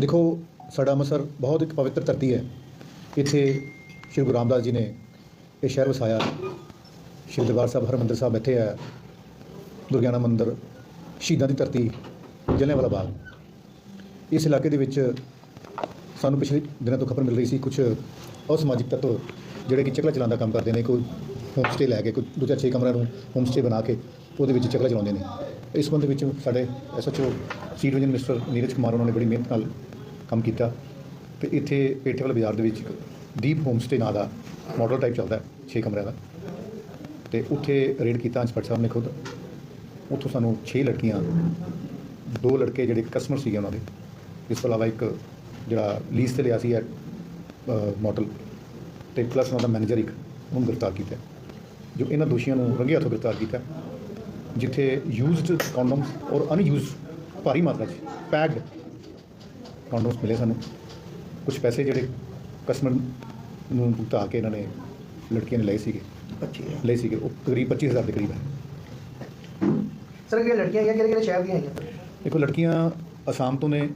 ਦੇਖੋ, ਸਾਡਾ ਅੰਮ੍ਰਿਤਸਰ ਬਹੁਤ ਇੱਕ ਪਵਿੱਤਰ ਧਰਤੀ ਹੈ। ਇੱਥੇ ਸ਼੍ਰੀ ਗੁਰੂ ਰਾਮਦਾਸ ਜੀ ਨੇ ਇਹ ਸ਼ਹਿਰ ਵਸਾਇਆ। ਸ਼੍ਰੀ ਦਰਬਾਰ ਸਾਹਿਬ ਹਰਿਮੰਦਰ ਸਾਹਿਬ ਇੱਥੇ ਹੈ। ਦੁਰਗਿਆਨਾ ਮੰਦਿਰ, ਸ਼ਹੀਦਾਂ ਦੀ ਧਰਤੀ ਜਲਿਆਂਵਾਲਾ ਬਾਗ। ਇਸ ਇਲਾਕੇ ਦੇ ਵਿੱਚ ਸਾਨੂੰ ਪਿਛਲੇ ਦਿਨਾਂ ਤੋਂ ਖਬਰ ਮਿਲ ਰਹੀ ਸੀ ਕੁਝ ਅਸਮਾਜਿਕ ਤੱਤ ਜਿਹੜੇ ਕਿ ਚਕਲਾ ਚਲਾਉਣ ਦਾ ਕੰਮ ਕਰਦੇ ਨੇ, ਕੋਈ ਹੋਮ ਸਟੇ ਲੈ ਕੇ, ਕੋਈ ਦੂਜਾ ਚਾਰ ਛੇ ਕਮਰਿਆਂ ਨੂੰ ਹੋਮ ਸਟੇ ਬਣਾ ਕੇ ਉਹਦੇ ਵਿੱਚ ਚਕਲਾ ਚਲਾਉਂਦੇ ਨੇ। ਇਸ ਸੰਬੰਧ ਵਿੱਚ ਸਾਡੇ SHO C division mister Neeraj Kumar ਉਹਨਾਂ ਨੇ ਬੜੀ ਮਿਹਨਤ ਨਾਲ ਕੰਮ ਕੀਤਾ। ਤੇ ਇੱਥੇ ਪੇਠੇ ਵਾਲੇ ਬਾਜ਼ਾਰ ਦੇ ਵਿੱਚ ਇੱਕ ਦੀਪ ਹੋਮ ਸਟੇ ਨਾਂ ਦਾ ਮਾਡਲ ਟਾਈਪ ਚੱਲਦਾ ਹੈ 6 ਕਮਰਿਆਂ ਦਾ। ਤੇ ਉੱਥੇ ਰੇਡ ਕੀਤਾ ਇੰਸਪੈਕਟਰ ਸਾਹਿਬ ਨੇ ਖੁਦ। ਉੱਥੋਂ ਸਾਨੂੰ 6 ਲੜਕੀਆਂ, ਦੋ ਲੜਕੇ ਜਿਹੜੇ ਕਸਟਮਰ ਸੀਗੇ ਉਹਨਾਂ ਦੇ। ਇਸ ਤੋਂ ਇਲਾਵਾ ਇੱਕ ਜਿਹੜਾ ਲੀਜ਼ ਤੇ ਲਿਆ ਸੀ ਮਾਡਲ ਤੇ ਪਲੱਸ ਉਹਨਾਂ ਦਾ ਮੈਨੇਜਰ ਇੱਕ, ਉਹਨੂੰ ਗ੍ਰਿਫਤਾਰ ਕੀਤਾ। ਜੋ ਇਹਨਾਂ ਦੋਸ਼ੀਆਂ ਨੂੰ ਰੰਗੇ ਹੱਥੋਂ ਗ੍ਰਿਫਤਾਰ ਕੀਤਾ। ਜਿੱਥੇ ਯੂਜ਼ਡ ਕੰਡੋਮਸ ਔਰ ਅਨਯੂਜ਼ਡ ਭਾਰੀ ਮਾਤਰਾ 'ਚ ਪੈਕਡ ਕੰਡੋਮਸ ਮਿਲੇ ਸਾਨੂੰ। ਕੁਝ ਪੈਸੇ ਜਿਹੜੇ ਕਸਟਮਰ ਨੂੰ ਭੁਗਤਾ ਕੇ ਇਹਨਾਂ ਨੇ ਲੜਕੀਆਂ ਨੇ ਲਏ ਸੀਗੇ। 25 ਲਏ ਸੀਗੇ। ਉਹ ਕਰੀਬ 25000 ਦੇ ਕਰੀਬ ਹੈ। ਸਰ ਕਿਹੜੀਆਂ ਲੜਕੀਆਂ ਆਈਆਂ ਕਿਹੜੇ ਕਿਹੜੇ ਸ਼ਹਿਰ ਦੀਆਂ ਆਈਆਂ ਦੇਖੋ ਲੜਕੀਆਂ ਅਸਾਮ ਤੋਂ ਨੇ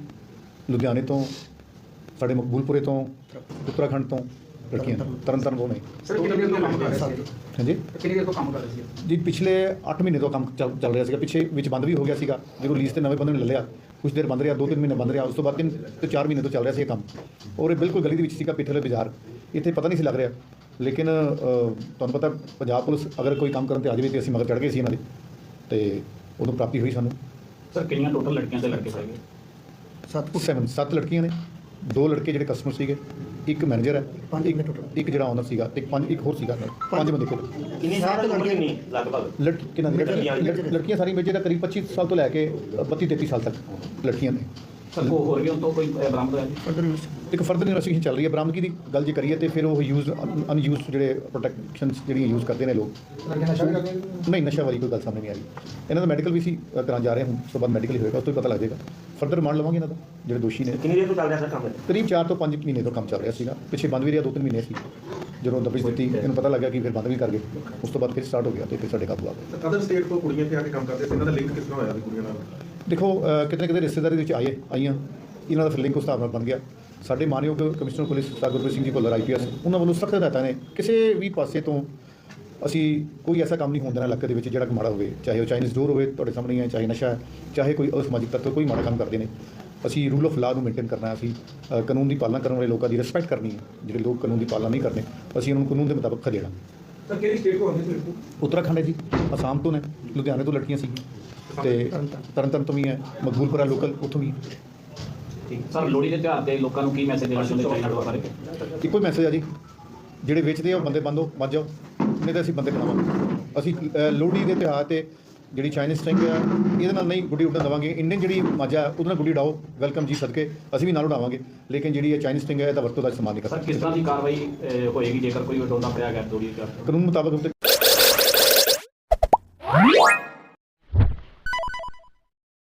ਲੁਧਿਆਣੇ ਤੋਂ ਸਾਡੇ ਮਕਬੂਲਪੁਰੇ ਤੋਂ ਉੱਤਰਾਖੰਡ ਤੋਂ ਲੜਕੀਆਂ ਤਰਨ ਤਾਰਨ ਤੋਂ ਨੇ ਸਰ ਕਿੰਨੇ ਦਿਨ ਤੋਂ ਕੰਮ ਕਰ ਰਹੇ ਸੀ ਹਾਂਜੀ ਕਿੰਨੀ ਦੇਰ ਤੋਂ ਕੰਮ ਕਰ ਰਹੇ ਸੀ ਜੀ ਪਿਛਲੇ 8 ਮਹੀਨੇ ਤੋਂ ਕੰਮ ਚੱਲ ਚੱਲ ਰਿਹਾ ਸੀਗਾ। ਪਿੱਛੇ ਵਿੱਚ ਬੰਦ ਵੀ ਹੋ ਗਿਆ ਸੀਗਾ। ਜਦੋਂ ਲੀਜ਼ ਤੇ ਨਵੇਂ ਬੰਦੇ ਨੇ ਲੈ ਲਿਆ। ਕੁਝ ਦੇਰ ਬੰਦ ਰਿਹਾ 2-3 ਮਹੀਨੇ ਬੰਦ ਰਿਹਾ। ਉਸ ਤੋਂ ਬਾਅਦ 3 ਤੇ 4 ਮਹੀਨੇ ਤੋਂ ਚੱਲ ਰਿਹਾ ਸੀ ਇਹ ਕੰਮ। ਔਰ ਇਹ ਬਿਲਕੁਲ ਗਲੀ ਦੇ ਵਿੱਚ ਸੀਗਾ ਪਿੱਠੇ ਵਾਲੇ ਬਾਜ਼ਾਰ। ਇੱਥੇ ਪਤਾ ਨਹੀਂ ਸੀ ਲੱਗ ਰਿਹਾ। ਲੇਕਿਨ ਤੁਹਾਨੂੰ ਪਤਾ ਪੰਜਾਬ ਪੁਲਿਸ ਅਗਰ ਕੋਈ ਕੰਮ ਕਰਨ ਤੇ ਆ ਜਾਵੇ ਤੇ ਅਸੀਂ ਮਗਰ ਚੜ ਗਏ ਸੀ ਇਹਨਾਂ ਦੇ। ਤੇ ਉਦੋਂ ਪ੍ਰਾਪਤੀ ਹੋਈ ਸਾਨੂੰ। ਸਰ ਕਿੰਨੀਆਂ ਟੋਟਲ ਲੜਕੀਆਂ ਤੇ ਲੜਕੇ ਸੀਗੇ ਸੱਤ। 7 ਸੱਤ ਲੜਕੀਆਂ ਨੇ। ਦੋ ਲੜਕੇ ਜਿਹੜੇ ਕਸਟਮਰ ਸੀਗੇ ਇੱਕ ਮੈਨੇਜਰ ਹੈ ਪੰਜ ਇੱਕ। ਇੱਕ ਜਿਹੜਾ ਓਨਰ ਸੀਗਾ ਤੇ ਇੱਕ ਪੰਜ ਇੱਕ ਹੋਰ ਸੀਗਾ। ਨਾਲ। ਪੰਜ ਬੰਦੇ ਕੋਲ ਕਿੰਨੀ ਸਾਲ ਲਗਭਗ? ਲੜਕੀ ਕਿੰਨਾ ਦੀ? ਲੜਕੀਆਂ ਵਾਲੀ। ਲੜ- ਲੜਕੀਆਂ ਸਾਰੀਆਂ ਬੱਚੇ ਦਾ ਕਰੀਬ 25 ਸਾਲ ਤੋਂ ਲੈ ਕੇ 32 33 ਸਾਲ ਤੱਕ ਲੜਕੀਆਂ ਨੇ। ਸਰ ਉਹ ਹੋਰ ਉਹਨਾਂ ਤੋਂ ਕੋਈ ਅਹ, ਬਰਾਮਦ ਹੋਇਆ ਜੀ? ਫਰਦਰ ਯੂਜ਼ ਇੱਕ ਫਰਦਰ ਇਨਵੈਸਟੀਗੇਸ਼ਨ ਚੱਲ ਰਹੀ ਹੈ। ਬਰਾਮਦਗੀ ਦੀ ਗੱਲ ਜੇ ਕਰੀਏ ਤੇ ਫਿਰ ਉਹ ਯੂਜ਼ ਅਨਯੂਜ਼ਡ ਜਿਹੜੇ ਪ੍ਰੋਟੈਕਸ਼ਨਸ ਜਿਹੜੀਆਂ ਯੂਜ਼ ਕਰਦੇ ਨੇ ਲੋਕ। ਲੜਕੀਆਂ? ਨਹੀਂ ਨਸ਼ਾ ਵਾਲੀ ਕੋਈ ਗੱਲ ਸਾਹਮਣੇ ਨਹੀਂ ਆਈ। ਇਹਨਾਂ ਦਾ ਮੈਡੀਕਲ ਵੀ ਸੀ ਅ, ਕਰਾਉਣ ਜਾ ਰਹੇ ਹਾਂ ਉਸ ਤੋਂ ਬਾਅਦ ਮੈਡੀਕਲ ਹੀ ਹੋਏਗਾ ਉਸ ਤੋਂ ਹੀ ਪਤਾ ਲੱਗ ਜਾਏਗਾ। ਫਰਦਰ ਰਿਮਾਂਡ ਲਵਾਂਗੇ ਇਹਨਾਂ ਦਾ ਜਿਹੜੇ ਦੋਸ਼ੀ ਨੇ। ਕਿੰਨੀ ਦੇਰ ਤੋਂ ਚੱਲ ਰਿਹਾ ਸਰ ਕੰਮ ਇਹ? ਕਰੀਬ 4 ਤੋਂ 5 ਮਹੀਨੇ ਤੋਂ ਕੰਮ ਚੱਲ ਰਿਹਾ ਸੀਗਾ। ਪਿੱਛੇ ਬੰਦ ਵੀ ਰਿਹਾ 2-3 ਮਹੀਨੇ ਸੀ। ਜਦੋਂ ਦਬਿਸ਼ ਦਿੱਤੀ ਇਹਨੂੰ ਪਤਾ ਲੱਗਿਆ ਕਿ ਫਿਰ ਬੰਦ ਵੀ ਕਰ ਗਏ। ਉਸ ਤੋਂ ਬਾਅਦ ਫਿਰ ਸਟਾਰਟ ਹੋ ਗਿਆ ਤੇ ਫਿਰ ਸਾਡੇ ਕਾਬੂ ਆ ਗਏ। ਅਦਰ ਸਟੇਟ ਤੋਂ ਕੁੜੀਆਂ ਇੱਥੇ ਆ ਕੇ ਕੰਮ ਕਰਦੇ ਸੀ ਇਹਨਾਂ ਦਾ ਲਿੰਕ ਕਿਸ ਤਰ੍ਹਾਂ ਹੋਇਆ ਵੀ ਕੁੜੀਆਂ ਨਾਲ? ਦੇਖੋ ਕਿਤੇ ਨਾ ਕਿਤੇ ਰਿਸ਼ਤੇਦਾਰੀ ਵਿੱਚ ਆਏ ਆਈਆਂ। ਇਹਨਾਂ ਦਾ ਫਿਰ ਲਿੰਕ ਉਸ ਹਿਸਾਬ ਨਾਲ ਬਣ ਗਿਆ। ਸਾਡੇ ਮਾਨਯੋਗ commissioner police sir Gurpreet Singh ji Bhullar IPS ਉਹਨਾਂ ਵੱਲੋਂ ਸਖਤ ਹਦਾਇਤਾਂ ਨੇ। ਕਿਸੇ ਵੀ ਪਾਸੇ ਤੋਂ ਅਸੀਂ ਕੋਈ ਐਸਾ ਕੰਮ ਨਹੀਂ ਹੋਣ ਦੇਣਾ ਇਲਾਕੇ ਦੇ ਵਿੱਚ ਜਿਹੜਾ ਕਿ ਮਾੜਾ ਹੋਵੇ। ਚਾਹੇ ਉਹ ਚਾਈਨੀਜ਼ ਡੋਰ ਹੋਵੇ ਤੁਹਾਡੇ ਸਾਹਮਣੇ ਹੀ ਹੈ ਚਾਹੇ ਨਸ਼ਾ ਹੈ ਚਾਹੇ ਕੋਈ ਅਸਮਾਜਿਕ ਤੱਤਵ ਕੋਈ ਮਾੜਾ ਕੰਮ ਕਰਦੇ ਨੇ। ਅਸੀਂ ਰੂਲ ਆਫ ਲਾਅ ਨੂੰ ਮੇਨਟੇਨ ਕਰਨਾ ਹੈ ਅਸੀਂ ਕਾਨੂੰਨ ਦੀ ਪਾਲਣਾ ਕਰਨ ਵਾਲੇ ਲੋਕਾਂ ਦੀ ਰਿਸਪੈਕਟ ਕਰਨੀ ਹੈ ਜਿਹੜੇ ਲੋਕ ਕਾਨੂੰਨ ਦੀ ਪਾਲਣਾ ਨਹੀਂ ਕਰਦੇ ਅਸੀਂ ਉਹਨਾਂ ਨੂੰ ਕਾਨੂੰਨ ਦੇ ਮੁਤਾਬਕ ਖਦੇਣਾ ਸਰ ਕਿਹੜੀ ਸਟੇਟ ਤੋਂ ਆਉਂਦੇ ਸੀ ਉੱਤਰਾਖੰਡ ਹੈ ਜੀ ਅਸਾਮ ਤੋਂ ਨੇ ਲੁਧਿਆਣੇ ਤੋਂ ਲੜਕੀਆਂ ਸੀ ਤੇ ਤਰਨਤਾਰਨ ਤੋਂ ਵੀ ਹੈ ਮਕਬੂਲਪੁਰਾ ਲੋਕਲ ਉੱਥੋਂ ਵੀ ਸਰ ਲੋਹੜੀ ਦੇ ਤਿਉਹਾਰ ਤੇ ਲੋਕਾਂ ਨੂੰ ਕੀ ਮੈਸੇਜ ਦੇਣਾ ਚਾਹੁੰਦੇ ਚਾਹੀਦਾ ਬਾਰੇ ਇੱਕੋ ਹੀ ਮੈਸੇਜ ਆ ਜੀ। ਜਿਹੜੇ ਵੇਚਦੇ ਆ ਉਹ ਬੰਦੇ ਬੰਦੋ ਮਰ ਜਾਓ ਨਹੀਂ ਤਾਂ ਅਸੀਂ ਬੰਦੇ ਬਣਾਵਾਂਗੇ। ਅਸੀਂ ਲੋਹੜੀ ਦੇ ਤਿਉਹਾਰ ਤੇ ਜਿਹੜੀ ਚਾਈਨੀਜ਼ ਸਟਿੰਗ ਆ ਇਹਦੇ ਨਾਲ ਨਹੀਂ ਗੁੱਡੀ ਉੱਡਣ ਦੇਵਾਂਗੇ। ਇੰਡੀਅਨ ਜਿਹੜੀ ਮਾਜਾ ਉਹਦੇ ਨਾਲ ਗੁੱਡੀ ਉਡਾਓ। ਵੈਲਕਮ ਜੀ ਸਦਕੇ। ਅਸੀਂ ਵੀ ਨਾਲ ਉਡਾਵਾਂਗੇ। ਲੇਕਿਨ ਜਿਹੜੀ ਇਹ ਚਾਈਨੀਜ਼ ਸਟਿੰਗ ਹੈ ਇਹਦਾ ਵਰਤੋਂ ਦਾ ਇਸਤੇਮਾਲ ਨਹੀਂ ਕਰ ਸਰ ਸਕਦੇ। ਕਿਸ ਤਰ੍ਹਾਂ ਦੀ ਕਾਰਵਾਈ ਹੋਏਗੀ ਜੇਕਰ ਕੋਈ ਉਡਾਉਂਦਾ ਪਿਆ ਗਿਆ ਲੋਹੜੀ ਦਾ ਕਾਨੂੰਨ ਮੁਤਾਬਕ